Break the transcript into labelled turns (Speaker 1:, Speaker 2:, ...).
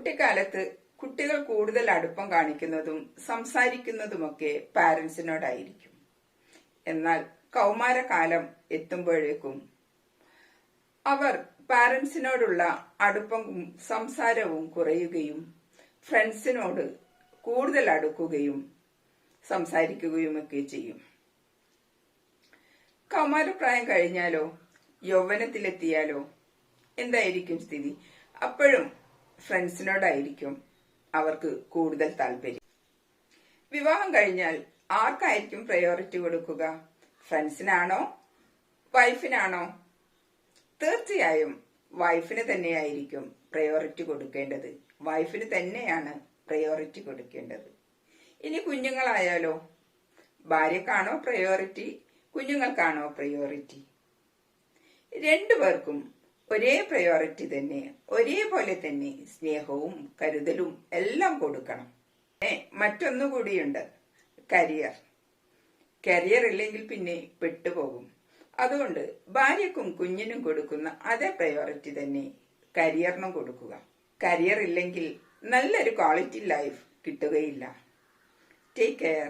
Speaker 1: കുട്ടിക്കാലത്ത് കുട്ടികൾ കൂടുതൽ അടുപ്പം കാണിക്കുന്നതും സംസാരിക്കുന്നതുമൊക്കെ പാരന്റ്സിനോടായിരിക്കും എന്നാൽ കൗമാരകാലം എത്തുമ്പോഴേക്കും അവർ പാരന്റ്സിനോടുള്ള അടുപ്പം സംസാരവും കുറയുകയും ഫ്രണ്ട്സിനോട് കൂടുതൽ അടുക്കുകയും സംസാരിക്കുകയുമൊക്കെ ചെയ്യും. കൗമാരപ്രായം കഴിഞ്ഞാലോ? യൗവനത്തിലെത്തിയാലോ? എന്തായിരിക്കും സ്ഥിതി? അപ്പോഴും ഫ്രണ്ട്സിനോടായിരിക്കും അവർക്ക് കൂടുതൽ താല്പര്യം. വിവാഹം കഴിഞ്ഞാൽ ആർക്കായിരിക്കും പ്രയോറിറ്റി കൊടുക്കുക? ഫ്രണ്ട്സിനാണോ? വൈഫിനാണോ? തീർച്ചയായും വൈഫിന് തന്നെയായിരിക്കും പ്രയോറിറ്റി കൊടുക്കേണ്ടത്. വൈഫിന് തന്നെയാണ് പ്രയോറിറ്റി കൊടുക്കേണ്ടത്. ഇനി കുഞ്ഞുങ്ങളായാലോ? ഭാര്യക്കാണോ പ്രയോറിറ്റി കുഞ്ഞുങ്ങൾക്കാണോ പ്രയോറിറ്റി രണ്ടുപേർക്കും ഒരേ പ്രയോറിറ്റി തന്നെ ഒരേപോലെ തന്നെ സ്നേഹവും കരുതലും എല്ലാം കൊടുക്കണം. ഏ മറ്റൊന്നുകൂടിയുണ്ട് കരിയർ കരിയർ ഇല്ലെങ്കിൽ പിന്നെ പെട്ടുപോകും അതുകൊണ്ട് ഭാര്യക്കും കുഞ്ഞിനും കൊടുക്കുന്ന അതേ പ്രയോറിറ്റി തന്നെ കരിയറിനും കൊടുക്കുക. കരിയർ ഇല്ലെങ്കിൽ നല്ലൊരു ക്വാളിറ്റി ലൈഫ് കിട്ടുകയില്ല. Take care